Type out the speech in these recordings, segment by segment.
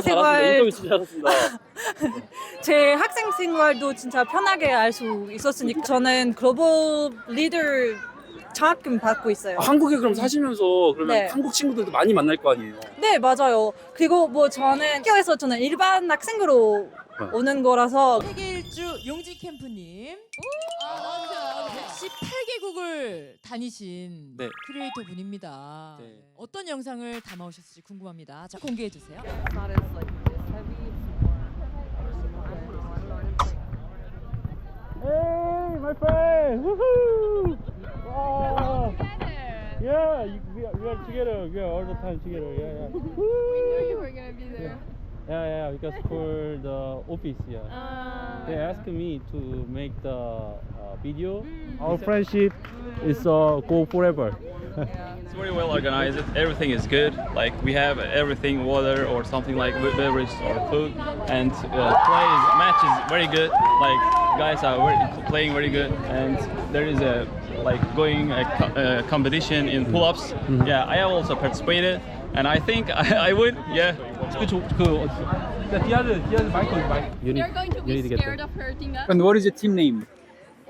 학생. 생활 잘하셨습니다. 제 학생 생활도 진짜 편하게 알 수 있었으니까 저는 글로벌 리더 장학금 받고 있어요. 아, 한국에 그럼 사시면서 그러면 네. 한국 친구들도 많이 만날 거 아니에요? 네 맞아요. 그리고 뭐 저는 학교에서 저는 일반 학생으로 네. 오는 거라서 세계 일주 용지 캠프님. 아, 118개국을 다니신 네. 큐레이터 분입니다. 네. 어떤 영상을 담아오셨을지 궁금합니다. 자, 공개해 주세요. Hey, my friend! Woohoo! You- we are, together. We are all the time together. Yeah, yeah. We knew you were gonna be there. Yeah, yeah, because for the office, yeah. Uh, They asked me to make the uh, video. Our friendship is uh, go forever. It's very well organized. Everything is good. Like we have everything, water or something like be- beverage or food, and uh, play is, match is very good. Like guys are very, playing very good, and there is a like going uh, a, a uh, competition in mm-hmm. pull-ups. Mm -hmm. Yeah, I have also participated, and I think I, I would. Yeah, it's good to go. You need, They're going to be to scared of hurting us. And what is your team name?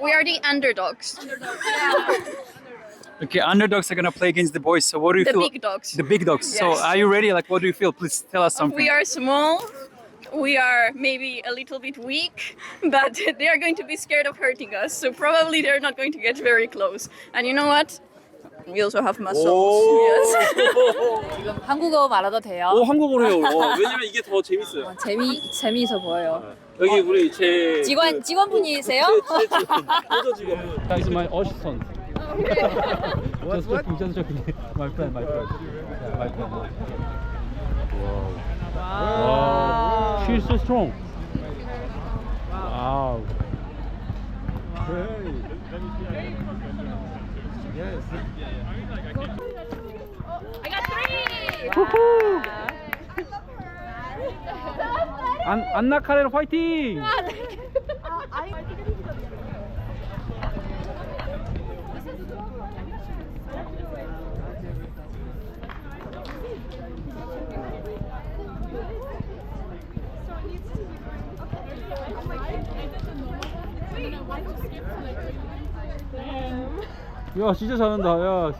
We are the underdogs. underdogs. Okay, underdogs are gonna play against the boys. So what do you the feel? The big dogs. The big dogs. Yes. So are you ready? Like, what do you feel? Please tell us something. We are small, We are maybe a little bit weak, but they are going to be scared of hurting us. So probably they're not going to get very close. And you know what? We also have muscles. Yes. 한국어 말해도 돼요? 오 한국어로 해요. 어, 왜냐면 이게 더 재밌어요. 재미 재미있어 보여요. 여기 우리 제 직원 직원분이세요? 제, 제 지금 보조 지금 That is my assistant. just joking, just joking. My friend, my friend. Yeah, my friend. Wow. Wow. she's so strong? Wow. Yes. I got three! Woohoo! Wow. Anna Carrera fighting! 야 진짜 잘한다 야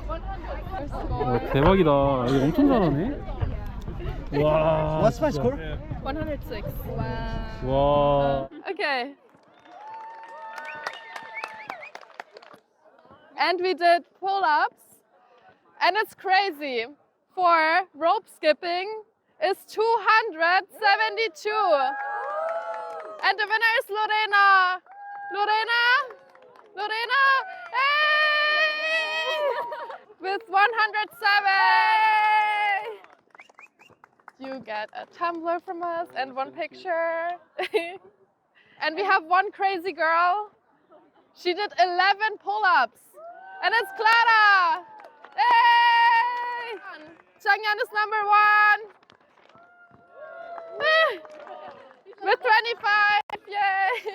와, 대박이다 이거 엄청 잘하네 와 What's my score? 106. Wow. 와 Okay. And we did pull ups, and it's crazy. For rope skipping is 272. And the winner is Lorena. Lorena? Lorena? Hey! With 107. You get a tumbler from us and one picture. and we have one crazy girl. She did 11 pull ups. And it's Clara. Hey! Changyan is number one. With 25. Yay!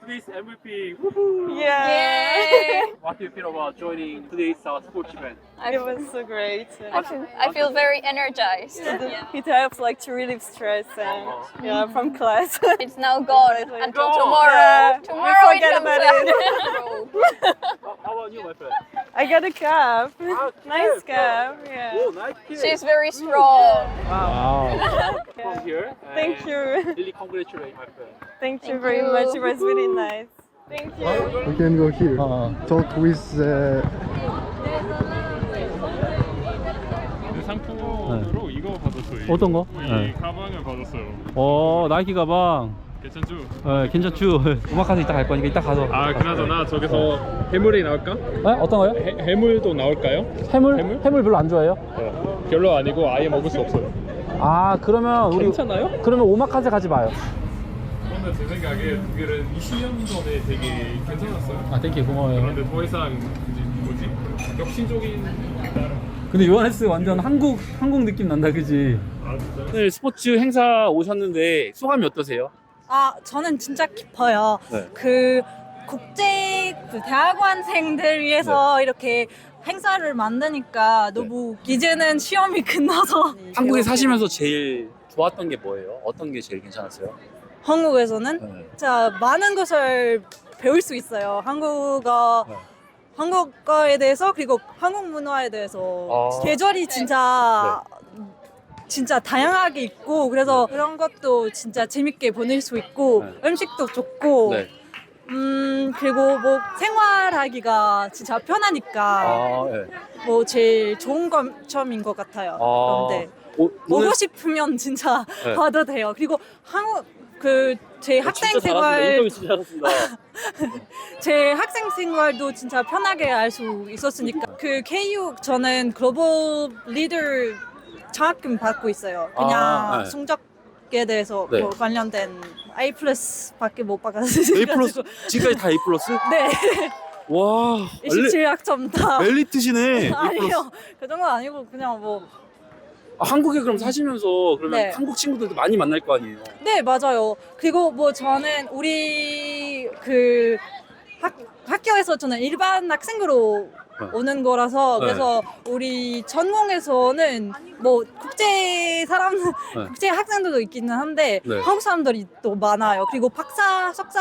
Today's MVP woohoo yeah. What do you feel about joining today's uh, sports event? It was so great. I feel, I feel very energized. It helps like to relieve stress and yeah from class. It's now gone until Gone. tomorrow. Yeah, we forget it about comes it. out. How, how about you my friend? I got a cap. 아, nice cap. Yeah. 오 나이스. She's very strong. Wow from here. Thank and you. Really congratulate my friend. Thank you Thank very you. much. It was really nice. Thank you. We can go here. 어. Talk with uh, 네. 상품으로 이거 받았어요. 어떤 거? 이 네. 가방을 받았어요. 어 나이키 가방 괜찮죠? 어, 괜찮죠 오마카세 이따 갈 거니까 이따 가서 아 그나저나 저기서 해물이 나올까? 네? 어떤 거요? 해, 해물도 나올까요? 해물? 해물? 해물 별로 안 좋아해요? 어, 별로 아니고 아예 먹을 수 없어요. 아 그러면 우리 괜찮아요? 그러면 오마카세 가지 마요 그런데 제 생각에 독일은 20년 전에 되게 괜찮았어요. 아 땡큐 고마워요 그런데 더 이상 이제 뭐지 혁신적인 근데 요하네스 완전 한국 한국 느낌 난다 그지? 아 진짜 오늘 스포츠 행사 오셨는데 소감이 어떠세요? 아 저는 진짜 깊어요. 네. 그 국제 그 대학원생들 위해서 이렇게 행사를 만드니까 너무 이제는 시험이 끝나서 한국에 사시면서 제일 좋았던 게 뭐예요? 어떤 게 제일 괜찮았어요? 한국에서는 네. 진짜 많은 것을 배울 수 있어요. 한국어, 네. 한국어에 대해서 그리고 한국 문화에 대해서 아. 계절이 진짜 진짜 다양하게 있고 그래서 그런 것도 진짜 재밌게 보낼 수 있고 네. 음식도 좋고 네. 음 그리고 뭐 생활하기가 진짜 편하니까 아, 네. 뭐 제일 좋은 점, 점인 것 같아요. 아, 그런데 오, 보고 오늘 싶으면 진짜 네. 봐도 돼요. 그리고 한국 그 제 어, 학생 진짜 잘하신다. 생활 인터뷰 진짜 잘하신다. 제 학생 생활도 진짜 편하게 할수 있었으니까 그 KU 저는 글로벌 리더 장학금 받고 있어요. 그냥 아, 네. 성적에 대해서 네. 뭐 관련된 A 플러스밖에 못 받았어요. A 플러스 지금까지 다 A 플러스? 네, 와, 27학점 다. 엘리트시네. 아니요, 그 정도 아니고 그냥 뭐. 아, 한국에 그럼 사시면서 그러면 네. 한국 친구들도 많이 만날 거 아니에요? 네, 맞아요. 그리고 뭐 저는 우리 그 학, 학교에서 저는 일반 학생으로 네. 오는 거라서 네. 그래서 우리 전공에서는 뭐 국제 사람 국제 학생들도 있기는 한데 네. 한국 사람들이 또 많아요. 그리고 박사 석사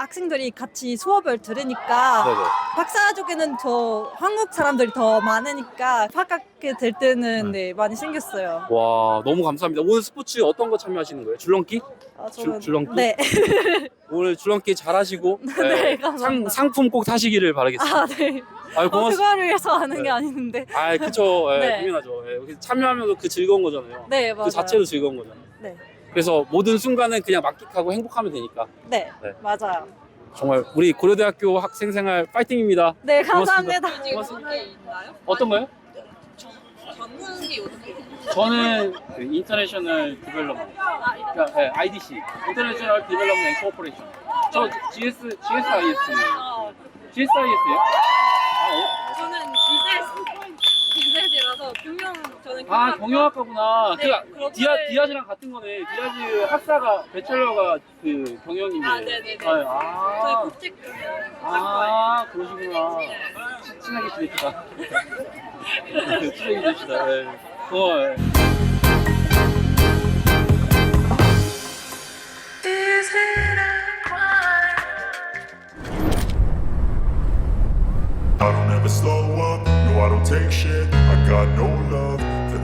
학생들이 같이 수업을 들으니까 네네. 박사 쪽에는 더 한국 사람들이 더 많으니까 파악하게 될 때는 네, 많이 생겼어요. 와, 너무 감사합니다. 오늘 스포츠 어떤 거 참여하시는 거예요? 줄넘기? 아, 줄- 줄넘기? 네. 오늘 줄넘기 잘하시고 네, 상, 감사합니다. 상 품 꼭 타시기를 바라겠습니다. 아, 네. 아유, 어, 고맙습니다. 그거를 위해서 하는 네. 게 아닌데. 아, 그쵸. 예, 네. 당연하죠. 예, 여기 참여하면서 그 즐거운 거잖아요. 네, 맞아요. 그 자체도 즐거운 거잖아요. 네. 그래서 모든 순간은 그냥 만끽하고 행복하면 되니까 네, 네. 맞아요. 정말 우리 고려대학교 학생 생활 파이팅입니다. 네. 감사합니다. 고맙습니다. 어떤 거요? 저는 그 인터내셔널 디벨롭먼트 그러니까 네, IDC 인터내셔널 디벨롭먼트 코퍼레이션 저 GS GSIS예요 GSIS예요? 아, 저는 비즈니스 비즈니스라서 금융 저는 어? 아 경영학과구나. 네, 그 글로벌- 디아 디아즈랑 같은 거네. 디아즈 학사가 배철러가 그 경영인데. 아, 네네네. 아, 저희 아, 국제 아 그러시구나. 친- 친하게 지냅시다. 친하게 지냅시다. 네. 고마워요. I don't ever slow up, no I don't take shit. I got no love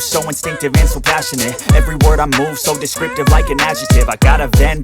so instinctive and so passionate. Every word I move so descriptive like an adjective. I got a vendetta